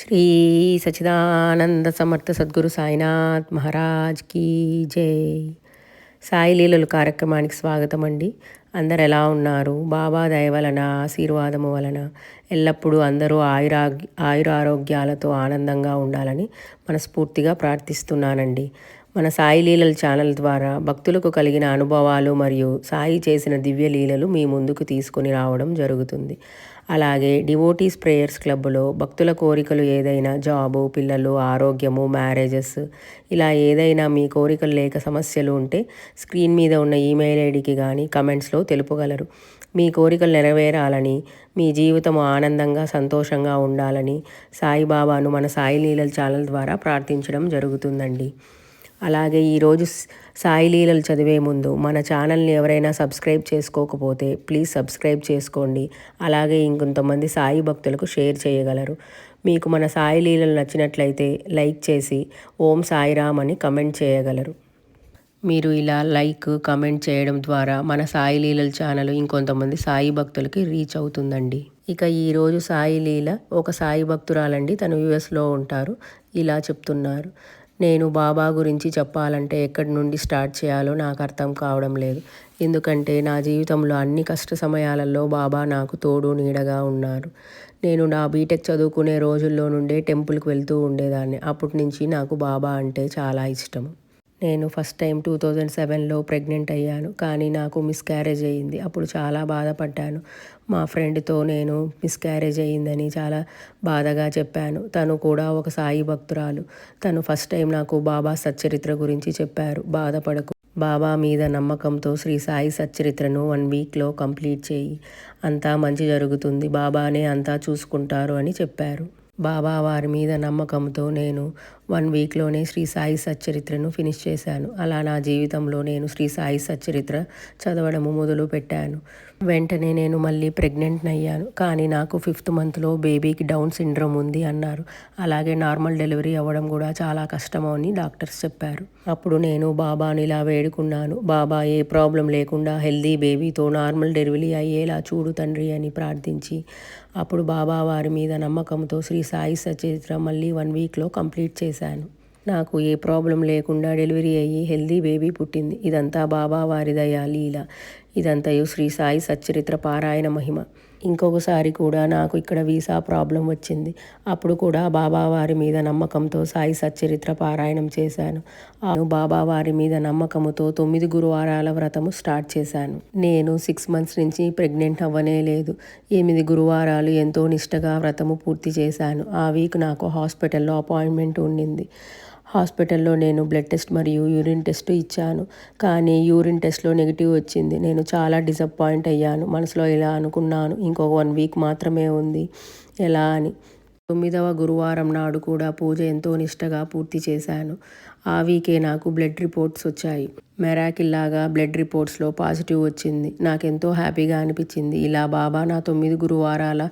శ్రీ సచిదానంద సమర్థ సద్గురు సాయినాథ్ మహారాజ్ కీ జై. సాయి లీలలు కార్యక్రమానికి స్వాగతం అండి. అందరు ఎలా ఉన్నారు? బాబా దయ వలన ఆశీర్వాదము వలన ఎల్లప్పుడూ అందరూ ఆయురా ఆయురారోగ్యాలతో ఆనందంగా ఉండాలని మనస్ఫూర్తిగా ప్రార్థిస్తున్నానండి. మన సాయి లీలల ఛానల్ ద్వారా భక్తులకు కలిగిన అనుభవాలు మరియు సాయి చేసిన దివ్య లీలలు మీ ముందుకు తీసుకొని రావడం జరుగుతుంది. అలాగే డివోటీస్ ప్రేయర్స్ క్లబ్లో భక్తుల కోరికలు ఏదైనా జాబు పిల్లలు ఆరోగ్యము మ్యారేజెస్ ఇలా ఏదైనా మీ కోరికలు లేక సమస్యలు ఉంటే స్క్రీన్ మీద ఉన్న ఈమెయిల్ ఐడికి కానీ కమెంట్స్లో తెలుపగలరు. మీ కోరికలు నెరవేరాలని మీ జీవితం ఆనందంగా సంతోషంగా ఉండాలని సాయిబాబాను మన సాయి లీలల ఛానల్ ద్వారా ప్రార్థించడం జరుగుతుందండి. అలాగే ఈరోజు సాయి లీలలు చదివే ముందు మన ఛానల్ని ఎవరైనా సబ్స్క్రైబ్ చేసుకోకపోతే ప్లీజ్ సబ్స్క్రైబ్ చేసుకోండి. అలాగే ఇంకొంతమంది సాయి భక్తులకు షేర్ చేయగలరు. మీకు మన సాయి లీలలు నచ్చినట్లయితే లైక్ చేసి ఓం సాయిరామ్ అని కమెంట్ చేయగలరు. మీరు ఇలా లైక్ కమెంట్ చేయడం ద్వారా మన సాయి లీలల ఛానల్ ఇంకొంతమంది సాయి భక్తులకి రీచ్ అవుతుందండి. ఇక ఈరోజు సాయి లీల ఒక సాయి భక్తురాలండి. తను యుఎస్లో ఉంటారు. ఇలా చెప్తున్నారు. నేను బాబా గురించి చెప్పాలంటే ఎక్కడి నుండి స్టార్ట్ చేయాలో నాకు అర్థం కావడం లేదు. ఎందుకంటే నా జీవితంలో అన్ని కష్ట సమయాలలో బాబా నాకు తోడు నీడగా ఉన్నారు. నేను నా బీటెక్ చదువుకునే రోజుల్లో నుండే టెంపుల్కి వెళ్తూ ఉండేదాన్ని. అప్పటి నుంచి నాకు బాబా అంటే చాలా ఇష్టం నేను ఫస్ట్ టైం టూ థౌజండ్ సెవెన్లో ప్రెగ్నెంట్ అయ్యాను. కానీ నాకు మిస్క్యారేజ్ అయ్యింది. అప్పుడు చాలా బాధపడ్డాను. మా ఫ్రెండ్తో నేను మిస్క్యారేజ్ అయ్యిందని చాలా బాధగా చెప్పాను. తను కూడా ఒక సాయి భక్తురాలు. తను ఫస్ట్ టైం నాకు బాబా సచ్చరిత్ర గురించి చెప్పారు. బాధపడకు. బాబా మీద నమ్మకంతో శ్రీ సాయి సచ్చరిత్రను వన్ వీక్లో కంప్లీట్ చేయి. అంతా మంచి జరుగుతుంది. బాబానే అంతా చూసుకుంటారు అని చెప్పారు. బాబా వారి మీద నమ్మకంతో నేను వన్ వీక్లోనే శ్రీ సాయి సచ్చరిత్రను ఫినిష్ చేశాను. అలా నా జీవితంలో నేను శ్రీ సాయి సచ్చరిత్ర చదవడము మొదలు పెట్టాను. వెంటనే నేను మళ్ళీ ప్రెగ్నెంట్ అయ్యాను కానీ నాకు ఫిఫ్త్ మంత్లో బేబీకి డౌన్ సిండ్రోమ్ ఉంది అన్నారు. అలాగే నార్మల్ డెలివరీ అవ్వడం కూడా చాలా కష్టమని అని డాక్టర్స్ చెప్పారు. అప్పుడు నేను బాబాని ఇలా వేడుకున్నాను. బాబా ఏ ప్రాబ్లం లేకుండా హెల్దీ బేబీతో నార్మల్ డెలివరీ అయ్యేలా చూడు తండ్రి అని ప్రార్థించి అప్పుడు బాబా వారి మీద నమ్మకంతో శ్రీ సాయి సచరిత్ర మళ్ళీ వన్ వీక్లో కంప్లీట్ చేశాను నాకు ఏ ప్రాబ్లం లేకుండా డెలివరీ అయ్యి హెల్దీ బేబీ పుట్టింది. ఇదంతా బాబా వారి దయా లీల. ఇదంతయు శ్రీ సాయి సచ్చరిత్ర పారాయణ మహిమ. ఇంకొకసారి కూడా నాకు ఇక్కడ వీసా ప్రాబ్లం వచ్చింది. అప్పుడు కూడా బాబావారి మీద నమ్మకంతో సాయి సచ్చరిత్ర పారాయణం చేశాను. బాబావారి మీద నమ్మకముతో తొమ్మిది గురువారాల వ్రతము స్టార్ట్ చేశాను. నేను సిక్స్ మంత్స్ నుంచి ప్రెగ్నెంట్ అవ్వనే లేదు. ఎనిమిది గురువారాలు ఎంతో నిష్టగా వ్రతము పూర్తి చేశాను. ఆ వీక్ నాకు హాస్పిటల్లో అపాయింట్మెంట్ ఉండింది. హాస్పిటల్లో నేను బ్లడ్ టెస్ట్ మరియు యూరిన్ టెస్ట్ ఇచ్చాను. కానీ యూరిన్ టెస్ట్లో నెగిటివ్ వచ్చింది. నేను చాలా డిసప్పాయింట్ అయ్యాను. మనసులో ఇలా అనుకున్నాను. ఇంకొక వన్ వీక్ మాత్రమే ఉంది. ఎలా అని. తొమ్మిదవ గురువారం నాడు కూడా పూజ ఎంతో నిష్టగా పూర్తి చేశాను. ఆ వీకే నాకు బ్లడ్ రిపోర్ట్స్ వచ్చాయి. మెరాకిల్లాగా బ్లడ్ రిపోర్ట్స్లో పాజిటివ్ వచ్చింది. నాకెంతో హ్యాపీగా అనిపించింది. ఇలా బాబా నా తొమ్మిది గురువారాల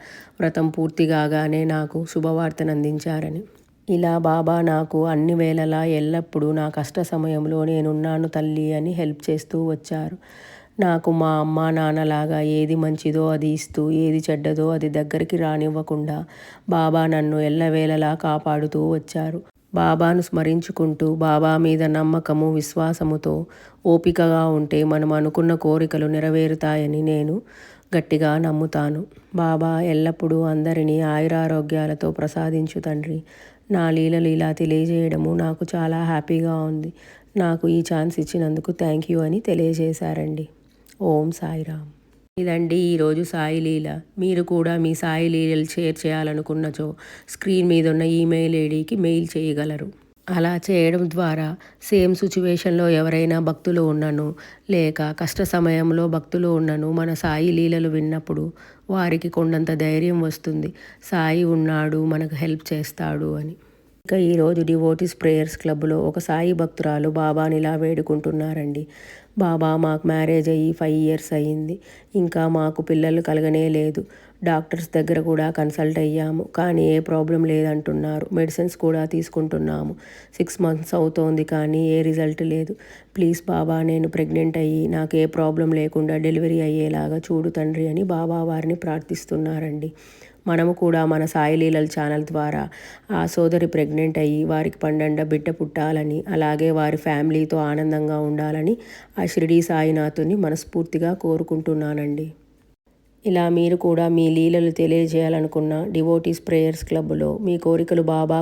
వ్రతం పూర్తి కాగానే నాకు శుభవార్తను అందించారని. ఇలా బాబా నాకు అన్ని వేళలా ఎల్లప్పుడూ నా కష్ట సమయంలో నేనున్నాను తల్లి అని హెల్ప్ చేస్తూ వచ్చారు. నాకు మా అమ్మ నాన్నలాగా ఏది మంచిదో అది ఇస్తూ ఏది చెడ్డదో అది దగ్గరికి రానివ్వకుండా బాబా నన్ను ఎల్లవేళలా కాపాడుతూ వచ్చారు. బాబాను స్మరించుకుంటూ బాబా మీద నమ్మకము విశ్వాసముతో ఓపికగా ఉంటే మనం అనుకున్న కోరికలు నెరవేరుతాయని నేను గట్టిగా నమ్ముతాను. బాబా ఎల్లప్పుడూ అందరినీ ఆయురారోగ్యాలతో ప్రసాదించు తండ్రి. నా లీలలు ఇలా తెలియజేయడము నాకు చాలా హ్యాపీగా ఉంది. నాకు ఈ ఛాన్స్ ఇచ్చినందుకు థ్యాంక్ యూ అని తెలియజేశారండి. ఓం సాయిరామ్ ఇదండి ఈరోజు సాయి లీల. మీరు కూడా మీ సాయి లీలలు షేర్ చేయాలనుకున్నచో స్క్రీన్ మీద ఉన్న ఈమెయిల్ ఐడికి మెయిల్ చేయగలరు. అలా చేయడం ద్వారా సేమ్ సిచ్యువేషన్లో ఎవరైనా భక్తులు ఉన్నను లేక కష్ట సమయంలో భక్తులు ఉన్నను మన సాయి లీలలు విన్నప్పుడు వారికి కొండంత ధైర్యం వస్తుంది. సాయి ఉన్నాడు మనకు హెల్ప్ చేస్తాడు అని. ఇక ఈరోజు డివోటీస్ ప్రేయర్స్ క్లబ్లో ఒక సాయి భక్తురాలు బాబాని ఇలా వేడుకుంటున్నారండి. బాబా మాకు మ్యారేజ్ అయ్యి ఫైవ్ ఇయర్స్ అయ్యింది ఇంకా మాకు పిల్లలు కలగనే లేదు. డాక్టర్స్ దగ్గర కూడా కన్సల్ట్ అయ్యాము. కానీ ఏ ప్రాబ్లం లేదంటున్నారు. మెడిసిన్స్ కూడా తీసుకుంటున్నాము. సిక్స్ మంత్స్ అవుతోంది కానీ ఏ రిజల్ట్ లేదు. ప్లీజ్ బాబా నేను ప్రెగ్నెంట్ అయ్యి నాకు ఏ ప్రాబ్లం లేకుండా డెలివరీ అయ్యేలాగా చూడు తండ్రి అని బాబా వారిని ప్రార్థిస్తున్నారండి. మనము కూడా మన సాయి లీలల ఛానల్ ద్వారా ఆ సోదరి ప్రెగ్నెంట్ అయ్యి వారికి పండండ బిడ్డ పుట్టాలని అలాగే వారి ఫ్యామిలీతో ఆనందంగా ఉండాలని ఆ షిరిడీ సాయినాథుని మనస్ఫూర్తిగా కోరుకుంటున్నానండి. ఇలా మీరు కూడా మీ లీలలు తెలియజేయాలనుకున్న డివోటీస్ ప్రేయర్స్ క్లబ్లో మీ కోరికలు బాబా